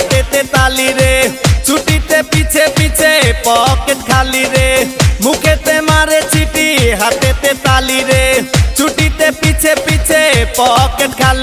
হাতেতে তালি রে, ছুটিতে পিছে পিছে পকেট খালি রে। মুখেতে মারে চিটি হাতেতে তালি রে, ছুটিতে পিছে পিছে পকেট খালি